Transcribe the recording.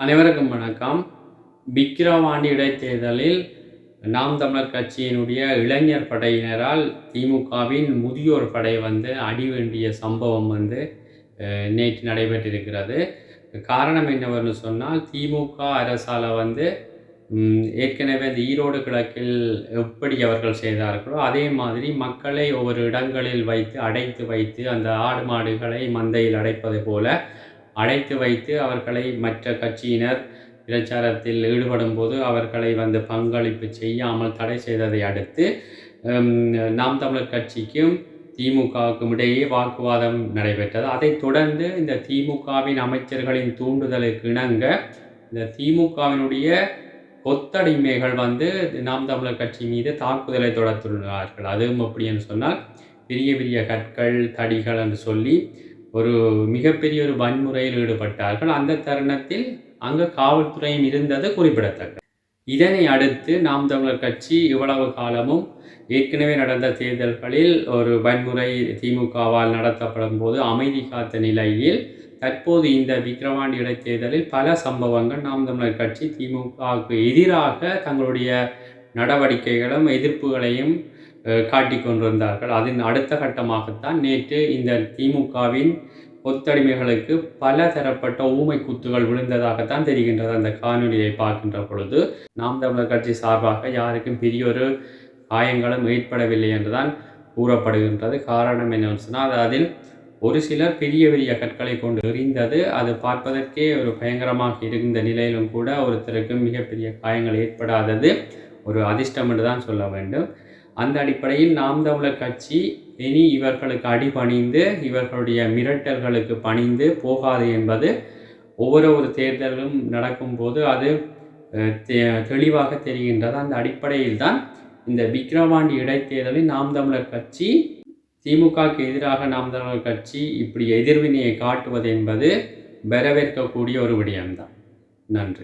அனைவருக்கும் வணக்கம். விக்கிரவாண்டி இடைத்தேர்தலில் நாம் தமிழர் கட்சியினுடைய இளைஞர் படையினரால் திமுகவின் முதியோர் படை வந்து அடி வேண்டிய சம்பவம் வந்து நேற்று நடைபெற்றிருக்கிறது. காரணம் என்னவென்று சொன்னால் திமுக அரசால் வந்து ஏற்கனவே இந்த ஈரோடு கிழக்கில் எப்படி அவர்கள் செய்தார்களோ அதே மாதிரி மக்களை ஒவ்வொரு இடங்களில் வைத்து அடைத்து வைத்து அந்த ஆடு மாடுகளை மந்தையில் அடைப்பது போல அடைத்து வைத்து அவர்களை மற்ற கட்சியினர் பிரச்சாரத்தில் ஈடுபடும் போது அவர்களை வந்து பங்களிப்பு செய்யாமல் தடை செய்ததை அடுத்து நாம் தமிழர் கட்சிக்கும் திமுகவுக்கும் இடையே வாக்குவாதம் நடைபெற்றது. அதைத் தொடர்ந்து இந்த திமுகவின் அமைச்சர்களின் தூண்டுதலுக்கு இணங்க இந்த திமுகவினுடைய கொத்தடிமைகள் வந்து நாம் தமிழர் கட்சி மீது தாக்குதலை தொடர்ந்துள்ளார்கள் அதுவும் எப்படின்னு சொன்னால் பெரிய பெரிய கற்கள் தடிகள் என்று சொல்லி ஒரு மிகப்பெரிய ஒரு வன்முறையில் ஈடுபட்டார்கள். அந்த தருணத்தில் அங்கு காவல்துறையும் இருந்தது குறிப்பிடத்தக்கது. இதனை அடுத்து நாம் தமிழர் கட்சி இவ்வளவு காலமும் ஏற்கனவே நடந்த தேர்தல்களில் ஒரு வன்முறை திமுகவால் நடத்தப்படும் போது அமைதி காத்த நிலையில் தற்போது இந்த விக்கிரவாண்டி இடைத்தேர்தலில் பல சம்பவங்கள் நாம் தமிழர் கட்சி திமுகவுக்கு எதிராக தங்களுடைய நடவடிக்கைகளும் எதிர்ப்புகளையும் காட்டி கொண்டிருந்தார்கள். அதன் அடுத்த கட்டமாகத்தான் நேற்று இந்த திமுகவின் கொத்தடிமைகளுக்கு பல தரப்பட்ட ஊமை குத்துகள் விழுந்ததாகத்தான் தெரிகின்றது. அந்த காணொலியை பார்க்கின்ற பொழுது நாம் தமிழர் கட்சி சார்பாக யாருக்கும் பெரிய ஒரு காயங்களும் ஏற்படவில்லை என்றுதான் கூறப்படுகின்றது. காரணம் என்னவென்று சொன்னால் அது அதில் ஒரு சிலர் பெரிய பெரிய கற்களை கொண்டு எறிந்தது அது பார்ப்பதற்கே ஒரு பயங்கரமாக இருந்த நிலையிலும் கூட ஒருத்தருக்கு மிகப்பெரிய காயங்கள் ஏற்படாதது ஒரு அதிர்ஷ்டம் என்று தான் சொல்ல வேண்டும். அந்த அடிப்படையில் நாம் தமிழர் கட்சி இனி இவர்களுக்கு அடிபணிந்து இவர்களுடைய மிரட்டல்களுக்கு பணிந்து போகாது என்பது ஒவ்வொரு ஒரு தேர்தலும் நடக்கும்போது அது தெ- தெளிவாக தெரிகின்றது. அந்த அடிப்படையில் தான் இந்த விக்ரவாண்டி இடைத்தேர்தலில் நாம் தமிழர் கட்சி திமுகவுக்கு எதிராக நாம் தமிழர் கட்சி இப்படி எதிர்வினையை காட்டுவது என்பது வரவேற்கக்கூடிய ஒரு விடயம்தான். நன்றி.